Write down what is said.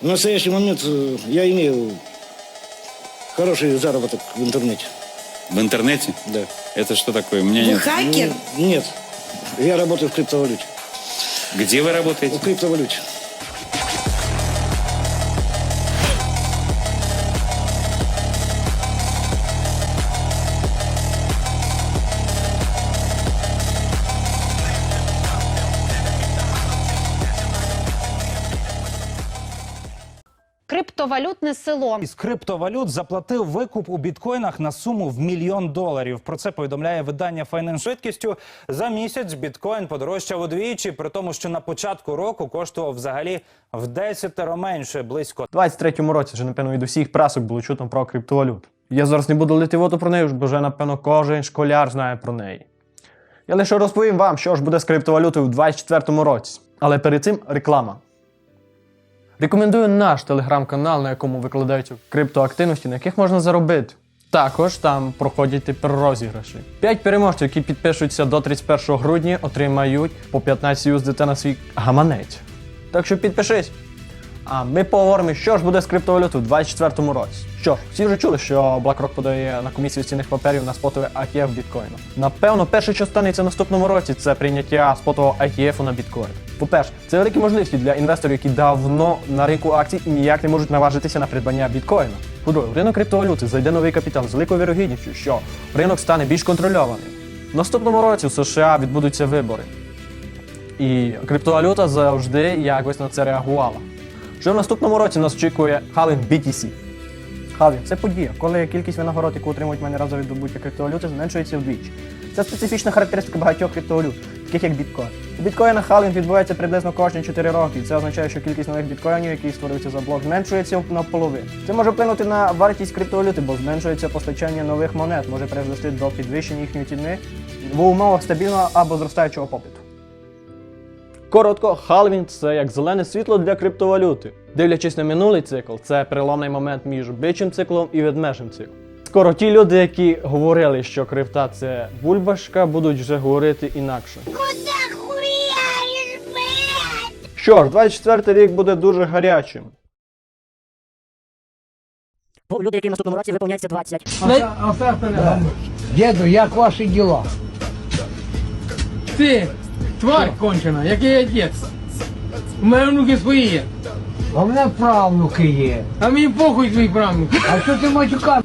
В настоящий момент э, я имею хороший заработок в интернете. В интернете? Да. Это что такое? У меня Ви нет. хакер? Ну, Нет. Я работаю в криптовалюте. Где вы работаете? В криптовалюте. Криптовалютне село. Із криптовалют заплатив викуп у біткоїнах на суму в мільйон доларів. Про це повідомляє видання Finance швидкістю. За місяць біткоін подорожчав удвічі, при тому, що на початку року коштував взагалі в десятеро менше, близько У 23-му році вже, напевно, від усіх прасок було чутно про криптовалюту. Я зараз не буду лити воду про неї, бо вже, напевно, кожен школяр знає про неї. Я лише розповім вам, що ж буде з криптовалютою у 24-му році. Але перед цим реклама. Рекомендую наш телеграм-канал, на якому викладаються криптоактивності, на яких можна заробити. Також там проходять тепер розіграші. П'ять переможців, які підпишуться до 31 грудня, отримають по 15 USDT на свій гаманець. Так що підпишись. А ми поговоримо, що ж буде з криптовалютою у 2024 році. Що ж, всі вже чули, що BlackRock подає на комісію цінних паперів на спотове ETF біткоїну. Напевно, перше, що станеться в наступному році, це прийняття спотового ETF на біткоін. По-перше, це великі можливості для інвесторів, які давно на ринку акцій і ніяк не можуть наважитися на придбання біткоїна. По-друге, в ринок криптовалюти зайде новий капітал з великою вірогідністю, що ринок стане більш контрольованим. В наступному році в США відбудуться вибори. І криптовалюта завжди якось на це реагувала. Вже в наступному році нас очікує Халвін BTC. Халвін це подія, коли кількість винагород, яку отримують менеджери від добуття криптовалюти, зменшується вдвічі. Це специфічна характеристика багатьох криптовалют, таких як біткоін. У біткоїна халвінг відбувається приблизно кожні 4 роки. Це означає, що кількість нових біткоїнів, які створюються за блок, зменшується наполовину. Це може вплинути на вартість криптовалюти, бо зменшується постачання нових монет, може призвести до підвищення їхньої ціни в умовах стабільного або зростаючого попиту. Коротко, халвінг це як зелене світло для криптовалюти. Дивлячись на минулий цикл, це переломний момент між бичим циклом і ведмежим циклом. Скоро ті люди, які говорили, що крипта це бульбашка, будуть вже говорити інакше. Що ж, 24 рік буде дуже гарячим. Бо люди, які в наступному році виповняється 20. Діду, як ваші діла? Ти, тварь кончена, який я дід. У мене внуки свої є. А в мене правнуки є. А мені похуй твої правнуки. А що ти матюкав?